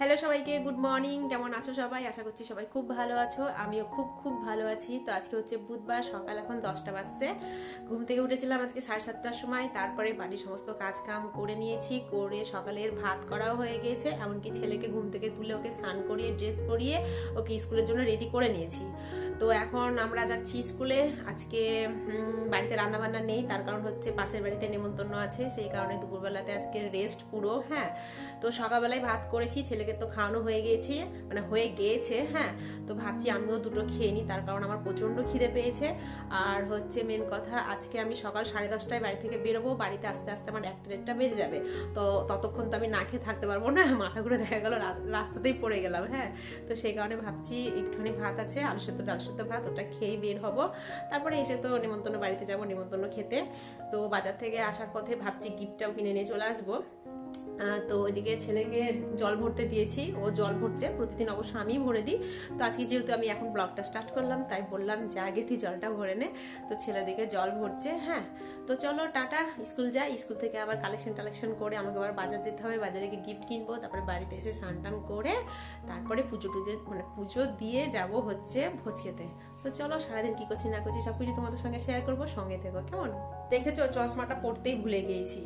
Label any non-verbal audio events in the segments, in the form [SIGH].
Hello সবাইকে good morning কেমন আছো সবাই? আশা করছি সবাই খুব ভালো আছো। আমিও খুব খুব ভালো আছি। তো আজকে হচ্ছে বুধবার, সকাল এখন দশটা বাজছে। ঘুম থেকে উঠেছিলাম আজকে সাড়ে সাতটার সময়। তারপরে বাড়ির সমস্ত কাজ কাম করে নিয়েছি, করে সকালের ভাত করাও হয়ে গিয়েছে এমনকি ছেলেকে ঘুম থেকে তুলে ওকে স্নান করিয়ে ড্রেস পরিয়ে ওকে স্কুলের জন্য রেডি করে নিয়েছি। তো এখন আমরা যাচ্ছি স্কুলে। আজকে বাড়িতে রান্না বান্না নেই, তার কারণ হচ্ছে পাশের বাড়িতে নেমন্তন্ন আছে, সেই কারণে দুপুরবেলাতে আজকে রেস্ট পুরো হ্যাঁ। তো সকালবেলায় ভাত করেছি, ছেলেকে তো খাওয়ানো হয়ে গিয়েছে মানে হয়ে গিয়েছে হ্যাঁ। তো ভাবছি আমিও দুটো খেয়ে নিই, তার কারণ আমার প্রচণ্ড খিদে পেয়েছে। আর হচ্ছে মেন কথা, আজকে আমি সকাল সাড়ে দশটায় বাড়ি থেকে বেরোবো, বাড়িতে আস্তে আস্তে আমার একটা দেড়টা বেজে যাবে। তো ততক্ষণ তো আমি না খেয়ে থাকতে পারব না, মাথা ঘুরে দেখা গেলো রাস্তাতেই পড়ে গেলাম হ্যাঁ। তো সেই কারণে ভাবছি একটুখানি ভাত আছে, আলু সেদ্ধ, ডাল সেদ্ধ ভাত, ওটা খেয়ে বের হব। তারপরে এসে তো নিমন্ত্রণ বাড়িতে যাব, নিমন্ত্রণ খেতে। তো বাজার থেকে আসার পথে ভাবছি গিফটটাও কিনে নিয়ে চলে আসব। তো ওইদিকে ছেলেকে জল ভরতে দিয়েছি, ও জল ভরছে, প্রতিদিন অবশ্য আমিই ভরে দিই। তো আজকে যেহেতু আমি এখন ব্লগটা স্টার্ট করলাম, তাই বললাম যে আগে তুই জলটা ভরে নে। তো ছেলেদিকে জল ভরছে হ্যাঁ। তো চলো, টাটা, স্কুল যাই। স্কুল থেকে আবার কালেকশন টালেকশন করে আমাকে আবার বাজার যেতে হবে। বাজারে গিয়ে গিফট কিনবো, তারপরে বাড়িতে এসে স্নান টান করে, তারপরে পুজো টুজো মানে পুজো দিয়ে যাব হচ্ছে ভোজ খেতে। তো চলো, সারাদিন কি করছি না করছি সব কিছু তোমাদের সঙ্গে শেয়ার করব, সঙ্গে থেকো, কেমন? দেখেছ, চশমাটা পড়তেই ভুলে গিয়েছি।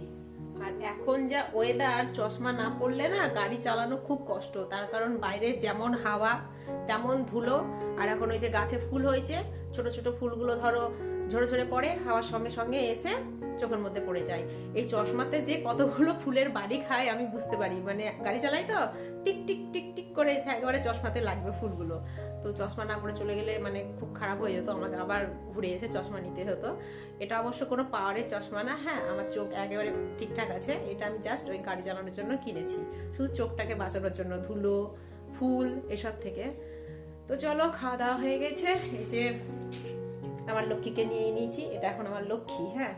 আর এখন যা ওয়েদার চশমা না পড়লে না গাড়ি চালানো খুব কষ্ট। তার কারণ বাইরে যেমন হাওয়া, তেমন ধুলো। আর এখন ওই যে গাছে ফুল হয়েছে, ছোট ছোট ফুলগুলো ধরো, ঝরে ঝরে পড়ে, হাওয়ার সঙ্গে সঙ্গে এসে চোখের মধ্যে পড়ে যায়। এই চশমাতে যে কতগুলো ফুলের বাড়ি খায় আমি বুঝতে পারি। মানে গাড়ি চালাই তো, টিক টিক টিক টিক করে এসে একেবারে চশমাতে লাগবে ফুলগুলো। তো চশমা না পরে চলে গেলে মানে খুব খারাপ হয়ে যেত। আমাকে আবার ঘুরে এসে চশমা নিতে হতো। এটা অবশ্য কোনো পাওয়ারের চশমা না হ্যাঁ আমার চোখ একেবারে ঠিকঠাক আছে। এটা আমি জাস্ট ওই গাড়ি চালানোর জন্য কিনেছি। শুধু চোখটাকে বাঁচানোর জন্য, ধুলো, ফুল এসব থেকে। তো চলো, খাওয়া দাওয়া হয়ে গেছে। এই যে আমার লক্ষ্মীকে নিয়ে নিয়েছি এটা এখন আমার লক্ষ্মী হ্যাঁ।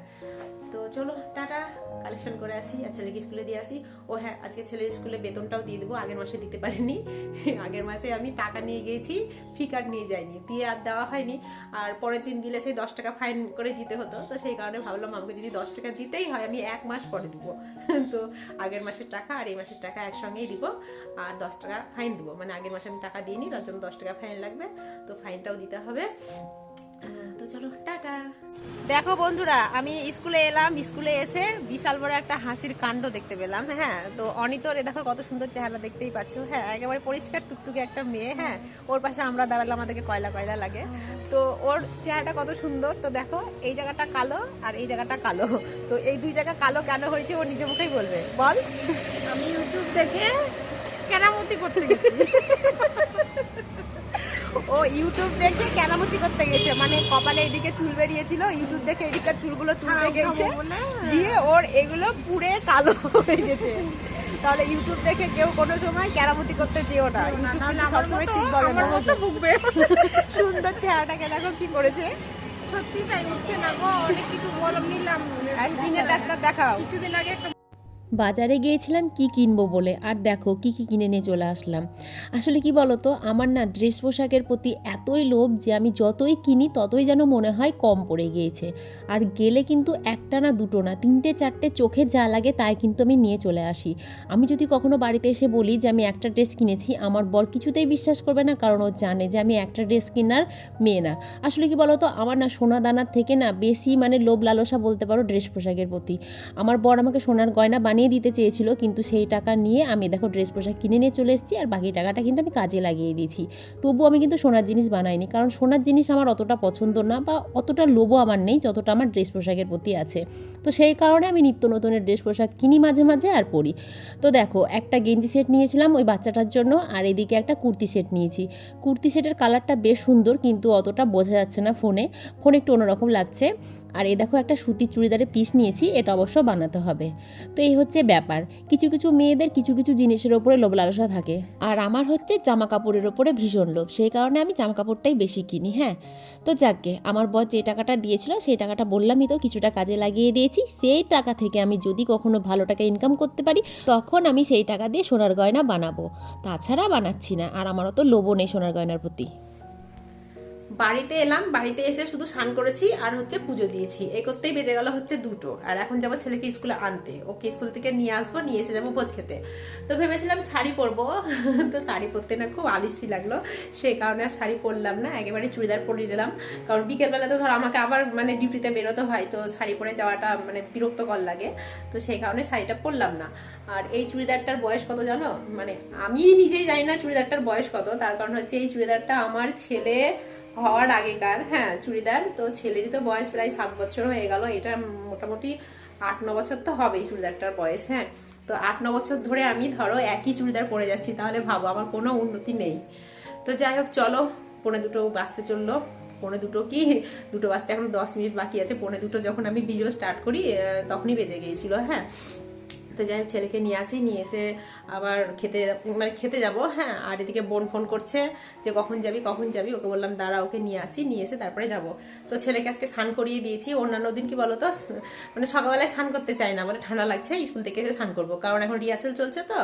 তো চলো, টাটা। কালেকশন করে আসি আর ছেলেকে স্কুলে দিয়ে আসি। ও হ্যাঁ আজকে ছেলের স্কুলে বেতনটাও দিয়ে দেবো, আগের মাসে দিতে পারিনি। [LAUGHS] আগের মাসে আমি টাকা নিয়ে গিয়েছি ফি কার্ড নিয়ে যাইনি, দিয়ে আর দেওয়া হয়নি। আর পরের দিন দিলে সেই দশ টাকা ফাইন করে দিতে হতো, তো সেই কারণে ভাবলাম আমাকে যদি দশ টাকা দিতেই হয়, আমি এক মাস পরে দিব। [LAUGHS] তো আগের মাসের টাকা আর এই মাসের টাকা একসঙ্গেই দিব, আর দশ টাকা ফাইন দিব। মানে আগের মাসে আমি টাকা দিইনি, তার জন্য দশ টাকা ফাইন লাগবে, তো ফাইনটাও দিতে হবে। তো চলো, টাটা। দেখো বন্ধুরা, আমি স্কুলে এলাম, স্কুলে এসে বিশাল বড় একটা হাসির কাণ্ড দেখতে পেলাম হ্যাঁ? তো অনিতর দেখো কত সুন্দর চেহারা দেখতেই পাচ্ছ হ্যাঁ? একেবারে পরিষ্কার টুকটুকে একটা মেয়ে হ্যাঁ? ওর পাশে আমরা দাঁড়ালে আমাদেরকে কয়লা কয়লা লাগে। তো ওর চেহারাটা কত সুন্দর, তো দেখো এই জায়গাটা কালো আর এই জায়গাটা কালো। তো এই দুই জায়গা কালো কেন হয়েছে ও নিজে মুখেই বলবে, বল। আমি ইউটিউব দেখে কেরামতি করতে গেছি। ও ইউটিউব দেখে কেরামতি করতে গেছে। মানে কপালে এদিকে চুল বেরিয়েছিল ইউটিউব দেখে এদিকে চুলগুলো খাব গেছে দিয়ে ওর এগুলো পুরে কালো হয়ে গেছে। তাহলে ইউটিউব দেখে কেউ কোনো সময় কেরামতি করতে চেয়েও না। ইউটিউব সবসময় ঠিক বলে না। [LAUGHS] সুন্দর চেহারাটাকে দেখো কি করেছে? সত্যি তাই উঠছে না গো অনেক কিছু বলম নিলাম। ডাক্তার দেখাও। কিছুদিন আগে একটা বাজারে গিয়েছিলাম কি কিনবো বলে। আর দেখো কি কি কিনে নিয়ে চলে আসলাম। আসলে কি বলো তো আমার না ড্রেস পোশাকের প্রতি এতই লোভ যে আমি যতই কিনি ততই যেন মনে হয় কম পড়ে গিয়েছে। আর গেলে কিন্তু একটা না দুটো না, তিনটে চারটে চোখে যা লাগে তাই কিন্তু আমি নিয়ে চলে আসি। আমি যদি কখনো বাড়িতে এসে বলি যে আমি একটা ড্রেস কিনেছি, আমার বর কিছুতেই বিশ্বাস করবে না, কারণ ও জানে যে আমি একটা ড্রেস কেনার মেয়ে না। আসলে কি বলো তো আমার না সোনা দানার থেকে না বেশি মানে লোভ লালসা বলতে পারো ড্রেস পোশাকের প্রতি। আমার বর আমাকে সোনার গয়না বানিয়ে দিতে চেয়েছিল, কিন্তু সেই টাকা নিয়ে আমি দেখো ড্রেস পোশাক কিনে নিয়ে চলে এসেছি আর বাকি টাকাটা কিন্তু আমি কাজে লাগিয়ে দিয়েছি। তবুও আমি কিন্তু সোনার জিনিস বানাইনি, কারণ সোনার জিনিস আমার অতটা পছন্দ না বা অতটা লোভও আমার নেই যতটা আমার ড্রেস পোশাকের প্রতি আছে। তো সেই কারণে আমি নিত্য নতুনের ড্রেস পোশাক কিনি মাঝে মাঝে আর পরি। তো দেখো, একটা গেঞ্জি সেট নিয়েছিলাম ওই বাচ্চাটার জন্য আর এদিকে একটা কুর্তি সেট নিয়েছি। কুর্তি সেটের কালারটা বেশ সুন্দর, কিন্তু অতটা বোঝা যাচ্ছে না ফোনে। ফোনে একটু অন্যরকম লাগছে। আর এই দেখো একটা সুতির চুড়িদারের পিস নিয়েছি, এটা অবশ্য বানাতে হবে। তো এই হচ্ছে ব্যাপার। কিছু কিছু মেয়েদের কিছু কিছু জিনিসের ওপরে লোভ লালসা থাকে। আর আমার হচ্ছে জামা কাপড়ের ওপরে ভীষণ লোভ। সেই কারণে আমি জামা কাপড়টাই বেশি কিনি হ্যাঁ? তো যাকগে, আমার বর যে টাকাটা দিয়েছিল, সেই টাকাটা বললামই তো, কিছুটা কাজে লাগিয়ে দিয়েছি। সেই টাকা থেকে আমি যদি কখনো ভালো টাকা ইনকাম করতে পারি, তখন আমি সেই টাকা দিয়ে সোনার গয়না বানাবো। তাছাড়া বানাচ্ছি না, আর আমারও তো লোভও নেই সোনার গয়নার প্রতি। বাড়িতে এলাম, বাড়িতে এসে শুধু স্নান করেছি আর হচ্ছে পুজো দিয়েছি। এ করতেই বেজে গেল হচ্ছে দুটো। আর এখন যাব ছেলেকে স্কুলে আনতে। ওকে স্কুল থেকে নিয়ে আসব, নিয়ে এসে যাব ভোজ খেতে। তো ভেবেছিলাম শাড়ি পরবো। [LAUGHS] তো শাড়ি পরতে না খুব আলিসি লাগল। সেই কারণে আর শাড়ি পরলাম না। একেবারে চুড়িদার পরে নিলাম। কারণ বিকেলবেলাতে ধর আমাকে আবার মানে ডিউটিতে বেরোতে হয়। তো শাড়ি পরে যাওয়াটা মানে বিরক্তকর লাগে। তো সেই কারণে শাড়িটা পরলাম না। আর এই চুড়িদারটার বয়স কত জানো? মানে আমি নিজেই জানি না চুড়িদারটার বয়স কত। তার কারণ হচ্ছে এই চুড়িদারটা আমার ছেলে হওয়ার আগেকার হ্যাঁ চুড়িদার। তো ছেলেরই তো বয়স প্রায় সাত বছর হয়ে গেল। এটা মোটামুটি আট, ন বছর তো হবেই চুড়িদারটার বয়স হ্যাঁ। তো আট, ন বছর ধরে আমি ধরো একই চুড়িদার পরে যাচ্ছি, তাহলে ভাবো আমার কোনো উন্নতি নেই। তো যাই হোক, চলো, পনে দুটো বাঁচতে চলল। পনে দুটো কি? দুটো বাজতে এখন দশ মিনিট বাকি আছে। পনে দুটো যখন আমি ভিডিও স্টার্ট করি তখনই বেজে গিয়েছিল হ্যাঁ। তো যাই হোক, ছেলেকে নিয়ে আসি, নিয়ে এসে আবার খেতে মানে খেতে যাব হ্যাঁ। আর এদিকে বোন ফোন করছে যে কখন যাবি কখন যাবি? ওকে বললাম, দাঁড়া, ওকে নিয়ে আসি, নিয়ে এসে তারপরে যাব। তো ছেলেকে আজকে স্নান করিয়ে দিয়েছি। অন্যান্য দিন কি বলতো মানে সকালবেলায় স্নান করতে চাই না মানে ঠান্ডা লাগছে, স্কুল থেকে এসে স্নান করব। কারণ এখন রিহার্সেল চলছে তো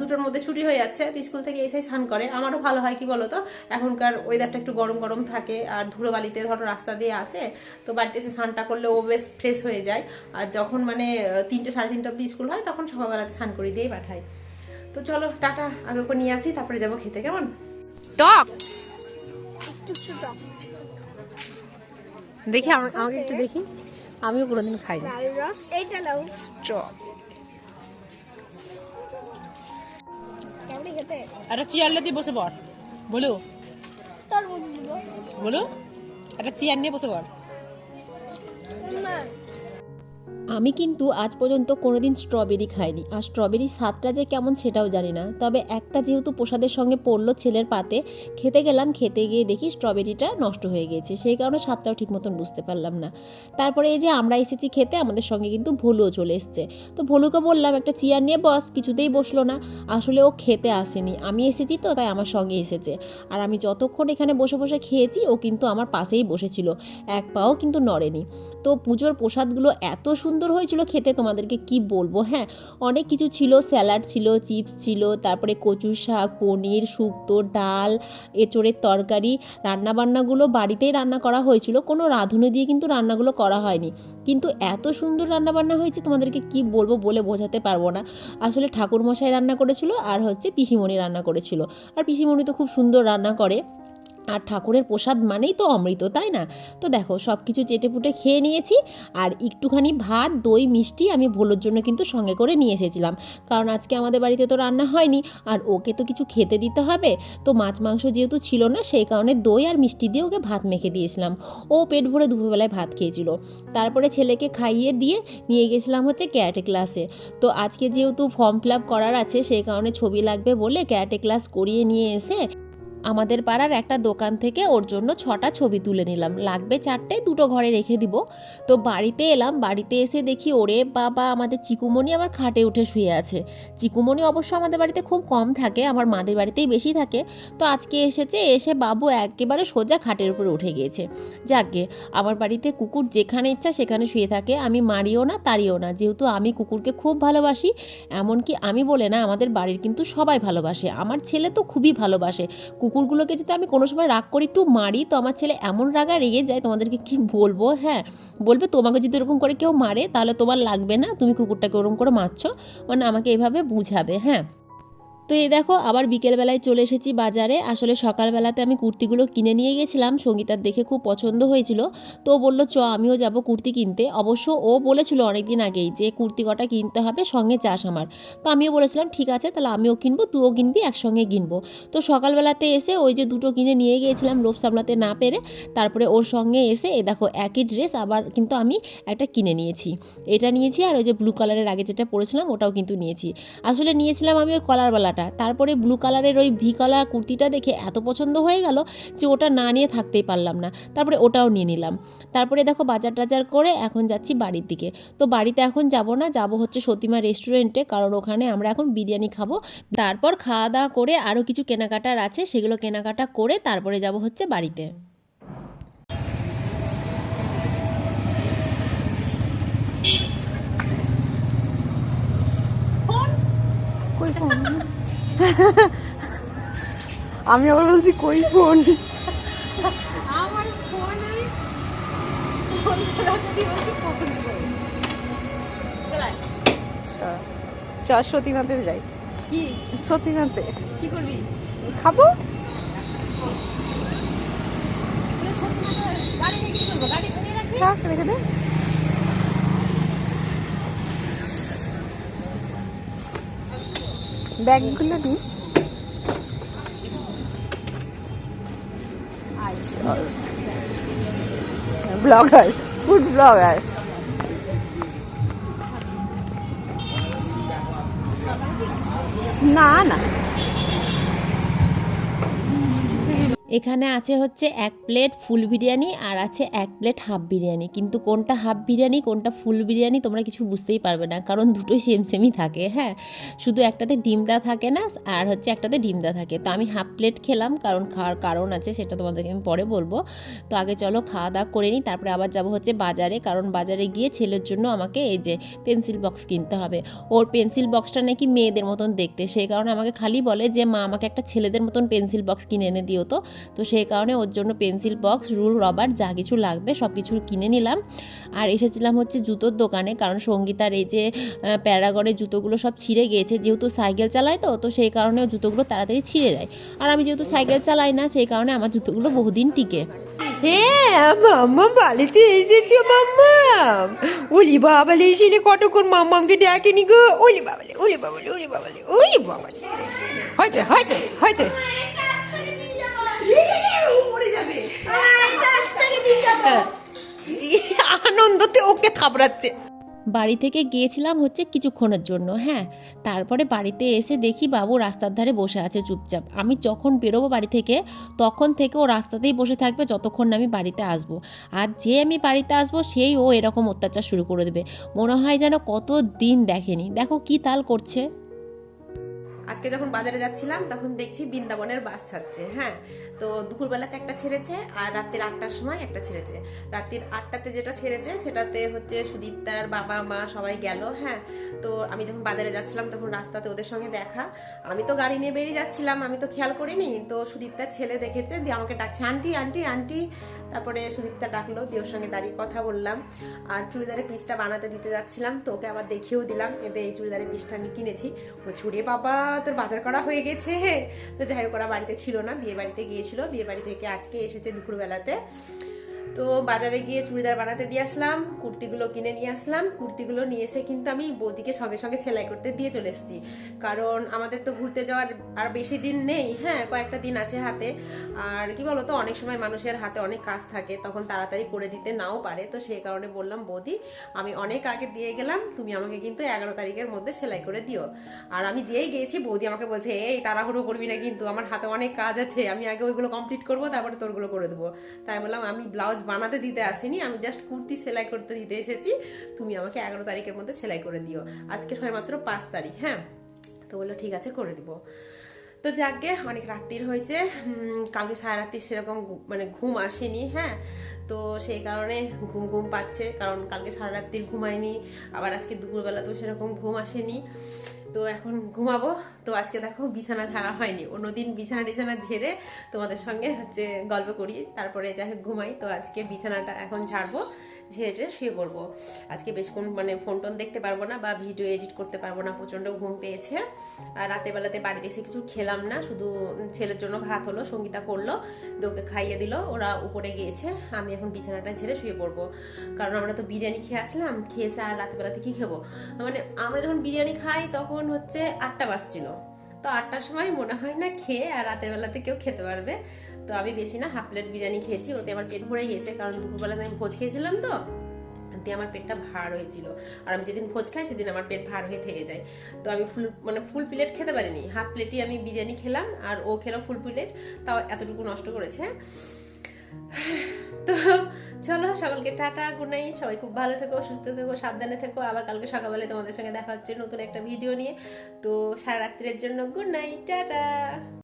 দুটোর মধ্যে ছুটি হয়ে যাচ্ছে, তো স্কুল থেকে এসে স্নান করে। আমারও ভালো হয় কি বলতো, এখনকার ওয়েদারটা একটু গরম গরম থাকে, আর ধুলোবালিতে ধরো রাস্তা দিয়ে আসে, তো বাড়িতে এসে স্নানটা করলে ও বেশ ফ্রেশ হয়ে যায়। আর যখন মানে তিনটে, সাড়ে তিনটে অব্দি স্কুল হয় তখন সকালবেলাতে স্নান করে দিয়েই পাঠাই তো চলো টাটা আগে ওকে নিয়ে আসি তারপরে যাব খেতে কেমন? টক! দেখি আমাকে একটু দেখি। আমিও কোনোদিন খাই না একটা চেয়ার দিয়ে বসে পড়। বলো। বলো। একটা চেয়ার নিয়ে বসে পড়। আমি কিন্তু আজ পর্যন্ত কোনোদিন স্ট্রবেরি খাইনি। আর স্ট্রবেরির স্বাদটা যে কেমন সেটাও জানি না। তবে একটা যেহেতু প্রসাদের সঙ্গে পড়ল ছেলের পাতে, খেতে গেলাম, খেতে গিয়ে দেখি স্ট্রবেরিটা নষ্ট হয়ে গেছে সেই কারণে স্বাদটাও ঠিক মতন বুঝতে পারলাম না। তারপরে এই যে আমরা এসেছি খেতে, আমাদের সঙ্গে কিন্তু ভলুও চলে এসছে। তো ভলুকে বললাম, একটা চেয়ার নিয়ে বস, কিছুতেই বসল না। আসলে ও খেতে আসেনি। আমি এসেছি তো, তাই আমার সঙ্গে এসেছে। আর আমি যতক্ষণ এখানে বসে বসে খেয়েছি, ও কিন্তু আমার পাশেই বসেছিল। এক পাও কিন্তু নড়েনি। তো পুজোর প্রসাদগুলো এত সুন্দর হয়েছিল খেতে, তোমাদেরকে কি বলব? হ্যাঁ অনেক কিছু ছিল, স্যালাড ছিল, চিপস ছিল, তারপরে কচু শাক, পনির, শুক্তো, ডাল, এঁচড়ের তরকারি, রান্নাবান্নাগুলো বাড়িতেই রান্না করা হয়েছিল। কোনো রাঁধুনি দিয়ে কিন্তু রান্নাগুলো করা হয়নি। কিন্তু এত সুন্দর রান্নাবান্না হয়েছে, তোমাদেরকে কি বলব বলে বোঝাতে পারব না। আসলে ঠাকুরমশাই রান্না করেছিল আর হচ্ছে পিসিমণি রান্না করেছিল। আর পিসিমণি তো খুব সুন্দর রান্না করে। আর ঠাকুরের প্রসাদ মানেই তো অমৃত, তাই না? তো দেখো সব কিছু চেটেপুটে খেয়ে নিয়েছি আর একটুখানি ভাত, দই, মিষ্টি আমি ভোলোর জন্য কিন্তু সঙ্গে করে নিয়ে এসেছিলাম। কারণ আজকে আমাদের বাড়িতে তো রান্না হয়নি আর ওকে তো কিছু খেতে দিতে হবে। তো মাছ, মাংস যেহেতু ছিল না, সেই কারণে দই আর মিষ্টি দিয়ে ওকে ভাত মেখে দিয়েছিলাম। ও পেট ভরে দুপুরবেলায় ভাত খেয়েছিল। তারপরে ছেলেকে খাইয়ে দিয়ে নিয়ে গেছিলাম হচ্ছে ক্যারাটে ক্লাসে। তো আজকে যেহেতু ফর্ম ফিল আপ করার আছে, সেই কারণে ছবি লাগবে বলে ক্যারাটে ক্লাস করিয়ে নিয়ে এসে আমাদের পাড়ার একটা দোকান থেকে ওর জন্য ছটা ছবি তুলে নিলাম। লাগবে চারটে, দুটো ঘরে রেখে দিব। তো বাড়িতে এলাম, বাড়িতে এসে দেখি ওরে বাবা, আমাদের চিকুমণি আবার খাটে উঠে শুয়ে আছে। চিকুমণি অবশ্য আমাদের বাড়িতে খুব কম থাকে, আমার মাদের বাড়িতেই বেশি থাকে। তো আজকে এসেছে, এসে বাবু একেবারে সোজা খাটের উপরে উঠে গিয়েছে। যাকে আমার বাড়িতে কুকুর যেখানে ইচ্ছা সেখানে শুয়ে থাকে, আমি মারিও না তাড়িও না। যেহেতু আমি কুকুরকে খুব ভালোবাসি, এমনকি আমি বলে না, আমাদের বাড়ির কিন্তু সবাই ভালোবাসে। আমার ছেলে তো খুবই ভালোবাসে। কুকুরগুলোকে যদি আমি কোনো সময় রাগ করে, একটু মারি, তো আমার ছেলে এমন রাগা রেগে যায়, তোমাদেরকে কি বলব? হ্যাঁ বলবে তোমাকে যদি ওরকম করে কেউ মারে, তাহলে তোমার লাগবে না, তুমি কুকুরটাকে ওরকম করে মারছো। মানে আমাকে এভাবে বুঝাবে হ্যাঁ। তো এই দেখো, আবার বিকেলবেলায় চলে এসেছি বাজারে। আসলে সকালবেলাতে আমি কুর্তিগুলো কিনে নিয়ে গেছিলাম, সঙ্গীতার দেখে খুব পছন্দ হয়েছিল। তো বলল, চ, আমিও যাব কুর্তি কিনতে। অবশ্য ও বলেছিল অনেক দিন আগেই যে, কুর্তি কটা কিনতে হবে, সঙ্গে চাষ আমার। তো আমিও বলেছিলাম, ঠিক আছে, তাহলে আমিও কিনবো, তুইও কিনবি, একসঙ্গে কিনবো। তো সকালবেলাতে এসে ওই যে দুটো কিনে নিয়ে গিয়েছিলাম লোভ সামলাতে না পেরে, তারপরে ওর সঙ্গে এসে এ দেখো, একই ড্রেস আবার কিন্তু আমি একটা কিনে নিয়েছি। এটা নিয়েছি আর ওই যে ব্লু কালারের আগে যেটা পরেছিলাম, ওটাও কিন্তু নিয়েছি। আসলে নিয়েছিলাম আমি ওই কলারওয়ালাটা। তারপরে ব্লু কালারের ওই ভি কালার কুর্তিটা দেখে এত পছন্দ হয়ে গেল যে ওটা না নিয়ে থাকতেই পারলাম না। তারপরে ওটাও নিয়ে নিলাম। তারপরে দেখো বাজার টাজার করে এখন যাচ্ছি বাড়ির দিকে। তো বাড়িতে এখন যাব না যাব হচ্ছে সতীমা রেস্টুরেন্টে কারণ ওখানে আমরা এখন বিরিয়ানি খাব। তারপর খাওয়া দাওয়া করে আরও কিছু কেনাকাটার আছে সেগুলো কেনাকাটা করে তারপরে যাব হচ্ছে বাড়িতে। কই ফোন [LAUGHS] আমি আবার বলছি কই ফোন চ সতীনাথে যাই। কি? সতীনাথে। কি করবি? খাব? গাড়ি রেখে দে। ব্যাগগুলো নিস। Blogger food blogger. না না। এখানে আছে হচ্ছে এক প্লেট ফুল বিরিয়ানি আর আছে এক প্লেট হাফ বিরিয়ানি। কিন্তু কোনটা হাফ বিরিয়ানি, কোনটা ফুল বিরিয়ানি তোমরা কিছু বুঝতেই পারবে না, কারণ দুটোই সেম সেমই থাকে হ্যাঁ? শুধু একটাতে ডিম থাকে না, আর হচ্ছে একটাতে ডিম থাকে। তো আমি হাফ প্লেট খেলাম, কারণ খাওয়ার কারণ আছে, সেটা তোমাদেরকে আমি পরে বলব। তো আগে চলো খাওয়া দাওয়া করে নিই, তারপরে আবার যাব হচ্ছে বাজারে, কারণ বাজারে গিয়ে ছেলের জন্য আমাকে এই যে পেন্সিল বক্স কিনতে হবে। ওর পেন্সিল বক্সটা নাকি মেয়েদের মতন দেখতে, সেই কারণে আমাকে খালি বলে যে, মা, আমাকে একটা ছেলেদের মতন পেন্সিল বক্স কিনে এনে দিও তো। তো সেই কারণে ওর জন্য পেন্সিল বক্স, রুল রবার, যা কিছু লাগবে সব কিছু কিনে নিলাম। আর এসেছিলাম হচ্ছে জুতোর দোকানে, কারণ সঙ্গীতার এই যে প্যারাগনের জুতোগুলো সব ছিঁড়ে গিয়েছে, যেহেতু সাইকেল চালায় তো তো সেই কারণে জুতোগুলো তাড়াতাড়ি ছিঁড়ে যায় আর আমি যেহেতু সাইকেল চালাই না, সেই কারণে আমার জুতোগুলো বহুদিন টিকে। হ্যাঁ বাড়িতে এসেছে, মাম্মা? ওলি বাবালে এসে কতক্ষণ মাম্মামকে ডাকেনি গো? ওলি বাবালে ওলি বাবালে ওলি বাবালে ওলি বাবালে। হয়েছে হয়েছে হয়েছে। আনন্দতে ওকে থাবড়াচ্ছে। বাড়ি থেকে গিয়েছিলাম হচ্ছে কিছুক্ষণের জন্য হ্যাঁ। তারপরে বাড়িতে এসে দেখি বাবু রাস্তার ধারে বসে আছে চুপচাপ। আমি যখন বেরোবো বাড়ি থেকে তখন থেকে ও রাস্তাতেই বসে থাকবে যতক্ষণ না আমি বাড়িতে আসব। আর যে আমি বাড়িতে আসব সেই ও এরকম অত্যাচার শুরু করে দেবে। মনে হয় যেন কত দিন দেখেনি। দেখো কি তাল করছে। আজকে যখন বাজারে যাচ্ছিলাম তখন দেখছি বৃন্দাবনের বাস ছাড়ছে হ্যাঁ। তো দুপুরবেলাতে একটা ছেড়েছে আর রাত্রির আটটার সময় একটা ছেড়েছে। রাত্রির আটটাতে যেটা ছেড়েছে সেটাতে হচ্ছে সুদীপ্তার বাবা, মা সবাই গেল হ্যাঁ। তো আমি যখন বাজারে যাচ্ছিলাম তখন রাস্তাতে ওদের সঙ্গে দেখা। আমি তো গাড়ি নিয়ে বেরিয়ে যাচ্ছিলাম, আমি তো খেয়াল করিনি। তো সুদীপ্তার ছেলে দেখেছে, দিয়ে আমাকে ডাকছে, আন্টি আন্টি আন্টি। তারপরে সুদীপ্তা ডাকলো দিয়ে ওর সঙ্গে দাঁড়িয়ে কথা বললাম। আর চুড়িদারের পিসটা বানাতে দিতে যাচ্ছিলাম, তো ওকে আবার দেখিয়েও দিলাম এবার এই চুড়িদারের পিসটা আমি কিনেছি। ও ছুড়ে বাবা, তোর বাজার করা হয়ে গেছে? তো যাই হোক, ওরা বাড়িতে ছিল না বিয়ে বাড়িতে গিয়েছিল। বিয়ে বাড়ি থেকে আজকে এসেছে দুপুরবেলাতে। তো বাজারে গিয়ে চুড়িদার বানাতে দিয়ে আসলাম, কুর্তিগুলো কিনে নিয়ে আসলাম। কুর্তিগুলো নিয়ে এসে কিন্তু আমি বৌদিকে সঙ্গে সঙ্গে সেলাই করতে দিয়ে চলে এসেছি। কারণ আমাদের তো ঘুরতে যাওয়ার আর বেশি দিন নেই হ্যাঁ কয়েকটা দিন আছে হাতে। আর কি বলতো, অনেক সময় মানুষের হাতে অনেক কাজ থাকে, তখন তাড়াতাড়ি করে দিতে নাও পারে। তো সেই কারণে বললাম, বৌদি, আমি অনেক আগে দিয়ে গেলাম, তুমি আমাকে কিন্তু এগারো তারিখের মধ্যে সেলাই করে দিও। আর আমি যেই গিয়েছি বৌদি আমাকে বলছে, এই, তাড়াহুড়ো করবি না কিন্তু, আমার হাতে অনেক কাজ আছে, আমি আগে ওইগুলো কমপ্লিট করব, তারপরে তোরগুলো করে দেবো। তাই বললাম, আমি ব্লাউজ বানাতে দিতে আসিনি, আমি জাস্ট কুর্তি সেলাই করতে দিতে এসেছি। তুমি আমাকে এগারো তারিখের মধ্যে সেলাই করে দিও। আজকে হয় মাত্র পাঁচ তারিখ হ্যাঁ? তো বলল, ঠিক আছে, করে দিব। তো যাকগে, অনেক রাত্রির হয়েছে। কালকে সারা রাত্রি সেরকম মানে ঘুম আসেনি হ্যাঁ? তো সেই কারণে ঘুম ঘুম পাচ্ছে, কারণ কালকে সারা রাত্রির ঘুমায়নি আবার আজকে দুপুরবেলা তো সেরকম ঘুম আসেনি। তো এখন ঘুমাবো। তো আজকে দেখো বিছানা ছাড়া হয়নি। অন্যদিন বিছানা টিছানা ঝেড়ে তোমাদের সঙ্গে হচ্ছে গল্প করি। তারপরে যাই হোক ঘুমাই। তো আজকে বিছানাটা এখন ঝাড়বো। ঝেড়ে টেড়ে শুয়ে পড়ব। আজকে বেশ কোন মানে ফোন টোন দেখতে পারব না বা ভিডিও এডিট করতে পারব না, প্রচণ্ড ঘুম পেয়েছে। আর রাতের বেলাতে বাড়িতে এসে কিছু খেলাম না, শুধু ছেলের জন্য ভাত হলো, সঙ্গীতা করল ওকে খাইয়ে দিল, ওরা উপরে গিয়েছে, আমি এখন বিছানাটা ছেড়ে শুয়ে পড়ব। কারণ আমরা তো বিরিয়ানি খেয়ে আসলাম খেয়েছে আর রাতের বেলাতে কি খাব? মানে আমরা যখন বিরিয়ানি খাই তখন হচ্ছে আটটা বাজছিল। তো আটটার সময় মনে হয় না খেয়ে আর রাতের বেলাতে কেউ খেতে পারবে। তো আমি বেশি না হাফ প্লেট বিরিয়ানি খেয়েছি, ওতে আমার পেট ভরে গিয়েছে, কারণ দুপুরবেলাতে আমি ভোজ খেয়েছিলাম তো, দিয়ে আমার পেটটা ভার হয়েছিল। আর আমি যেদিন ভোজ খাই সেদিন আমার পেট ভার হয়ে থেকে যায়। তো আমি ফুল মানে ফুল প্লেট খেতে পারিনি, হাফ প্লেটই আমি বিরিয়ানি খেলাম, আর ও খেলো ফুল প্লেট, তাও এতটুকু নষ্ট করেছে। তো চলো, সকলকে টাটা গুড নাইট সবাই খুব ভালো থেকো, সুস্থ থেকো, সাবধানে থেকো, আবার কালকে সকালবেলায় তোমাদের সঙ্গে দেখা হচ্ছে নতুন একটা ভিডিও নিয়ে। তো সারা রাত্রির জন্য গুড নাইট টাটা!